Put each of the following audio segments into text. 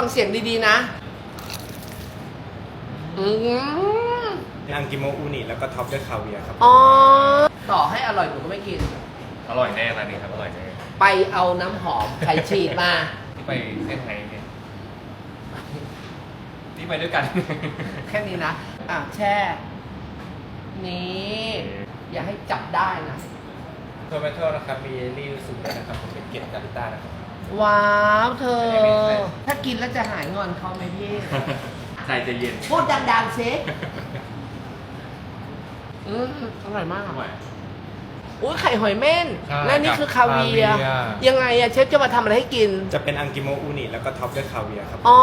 ฟังเสียงดีๆนะ อืมอังกิโมอุนิแล้วก็ท็อปด้วยคาเวียร์ครับ อ๋อ ต่อให้อร่อยหนูก็ไม่กิน อร่อยแน่ร้านนี้ครับ อร่อยแน่ไปเอาน้ำหอมไข่ฉีดมา ที่ไปเส้นไทยเนี่ยที่ไปด้วยกัน แค่นี้นะ อะแช่ นี่ อย่าให้จับได้นะ โทมัโต้นะครับ มีเยลลี่สูตรด้วยนะครับ ผมเป็นเกล็ดกาลิต้านะครับ ว้าวเธอไม่เป็นไรถ้ากินแล้วจะหายงอนเขาไหมพี่ ใจจะเย็นพูดดังๆซิอืมอร่อยมากอร่อย อุ้ยไข่หอยเม่น ใช่และนี่คือคาเวียร์คาเวียร์ ยังไงอะเชฟจะมาทำอะไรให้กิน จะเป็นอังกิโมอุนิแล้วก็ท็อปด้วยคาเวียร์ครับอ๋อ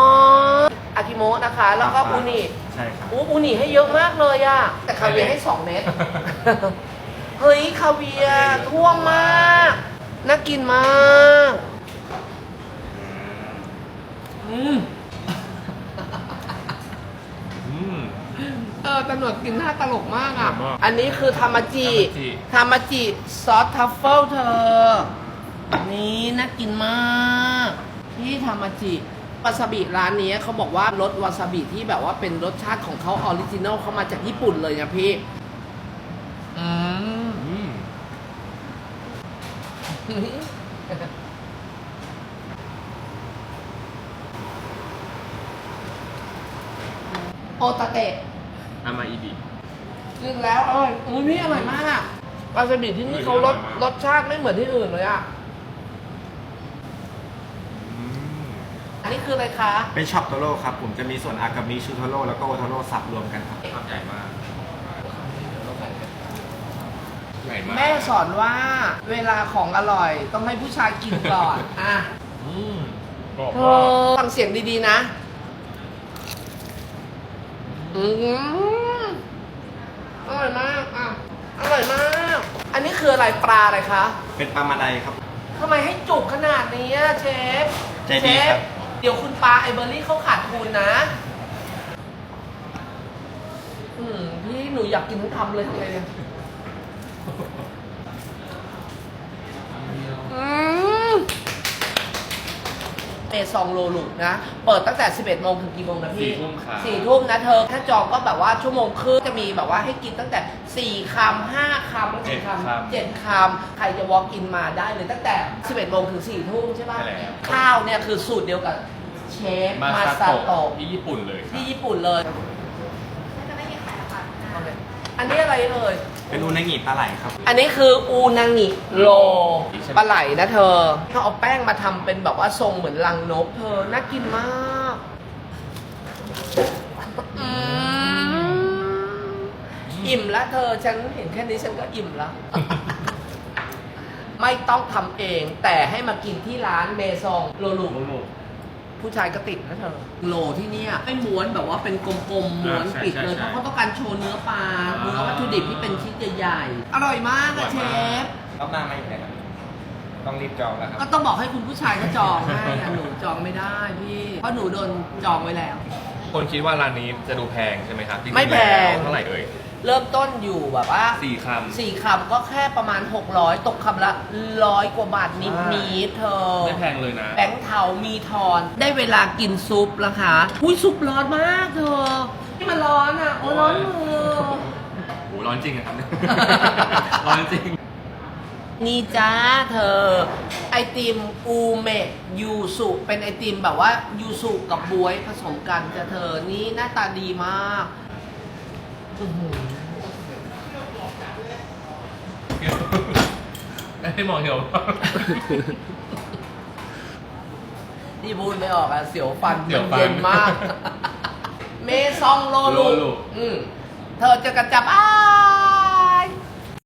อากิโมะนะคะ แล้วก็อูนิใช่ครับ อู้อูนิให้เยอะมากเลยอะแต่คาเวียร์ให้2เม็ด เฮ้ยคาเวียร์ท่วมมาก น่ากินมาก อืม อืม เออตำรวจกินหน้าตลกมากอะตลกมากอันนี้คือทามาจิทามาจิ ทามาจิซอสทัฟเฟิลเธอ นี่น่ากินมากที่ทามาจิวาซาบิร้านนี้เขาบอกว่ารสวาซาบิที่แบบว่าเป็นรสชาติของเขาออริจินัลเขามาจากญี่ปุ่นเลยนะพี่ อืม อืมโอตาเตะ อามาอีบิกินแล้วอร่อยอุ้ยนี่อร่อยมากวาซาบิที่นี่เขารสรสชาติไม่เหมือนที่อื่นเลยอะ อืมอันนี้คืออะไรคะ เป็นช็อปโตโร่ครับ ผมจะมีส่วนอากามิชูโทโร่แล้วก็โอโทโร่สับรวมกันครับ ภาพใหญ่มากใหญ่มากแม่สอนว่าเวลาของอร่อยต้องให้ผู้ชายกินก่อน อะอืมกรอบเธมากอฟังเสียงดีๆนะ อืมอร่อยมาก อะ อร่อยมาก อันนี้คืออะไรปลาอะไรคะเป็นปลามาไดครับ ทำไมให้จุกขนาดนี้อะเชฟใจดีครับเชฟเดี๋ยวคุณปลาไอเบอร์รี่เขาขาดทุนนะ อืมพี่หนูอยากกินทั้งคำเลยทำไงเนี่ย อืม เอซองโลลุกนะ เปิดตั้งแต่ 11โมงถึงกี่โมงนะพี่สี่ทุ่มค่ะสี่ทุ่มนะเธอ ถ้าจองก็แบบว่าชั่วโมงครึ่งจะมีแบบว่าให้กินตั้งแต่ 4คำ5คำเจ็ดกี่คำเจ็ดคำใครจะ walk in มาได้เลยตั้งแต่ 11โมงถึง4ทุ่มใช่ป่ะใช่แล้ว ข้าวเนี่ยคือสูตรเดียวกับเชฟมามาซาซาโตะโตะที่ญี่ปุ่นเลยครับ ที่ญี่ปุ่นเลยจะไม่มีขายละค่ะอันนี้อะไรเอ่ย เป็นอุนางิปลาไหลครับ อันนี้คืออูนางิโลปลาไหลนะเธอเขาเอาแป้งมาทำเป็นแบบว่าทรงเหมือนลังนก เธอน่ากินมากอืมอิ่มแล้วเธอฉันเห็นแค่นี้ฉันก็อิ่มแล้วไม่ต้องทำเองแต่ให้มากินที่ร้านเมซองโลลูโลโล ผู้ชายก็ติดนะเธอ โลที่เนี่ยไม่ม้วนแบบว่าเป็นกลมๆม้วนอ่าใช่ปิดเลยใช่เพราะเขาต้องการโชว์เนื้อปลาอ่า เนื้อวัตถุดิบที่เป็นชิ้นใหญ่ๆอร่อยมากอะเชฟรอบหน้ามาอีกไหมครับต้องรีบจองแล้วครับ ก็ต้องบอกให้คุณผู้ชายก็จองให้อะหนูจองไม่ได้พี่เพราะหนูโดนจองไว้แล้ว คนคิดว่าร้านนี้จะดูแพงใช่ไหมครับจริๆไม่แพง ล้วเท่าไหร่เอ่ย เริ่มต้นอยู่แบบว่าสี่คำ สี่คำก็แค่ประมาณ 600 ตกคำละร้อยกว่าบาทนิดนิดๆเธอไม่แพงเลยนะ แบงค์เทามีทอน ได้เวลากินซุปแล้วค่ะอุ้ยซุปร้อนมากเธอที่มันร้อนอะโอ้ยร้อนมือ โอ้ร้อนจริงอะครับ ร้อนจริง นี่จ้าเธอ ไอติมอูเมะยูสุเป็นไอติมแบบว่ายูสุกับบวยผสมกันจ้ะเธอนี่หน้าตาดีมากอื้อหือ ให้มองเหี่ยวที่พูดไม่ออกอะเสียวฟันเสียวฟันเย็นมาก เมซองโลลูโลลูอืมเธอจะกระจับอ้า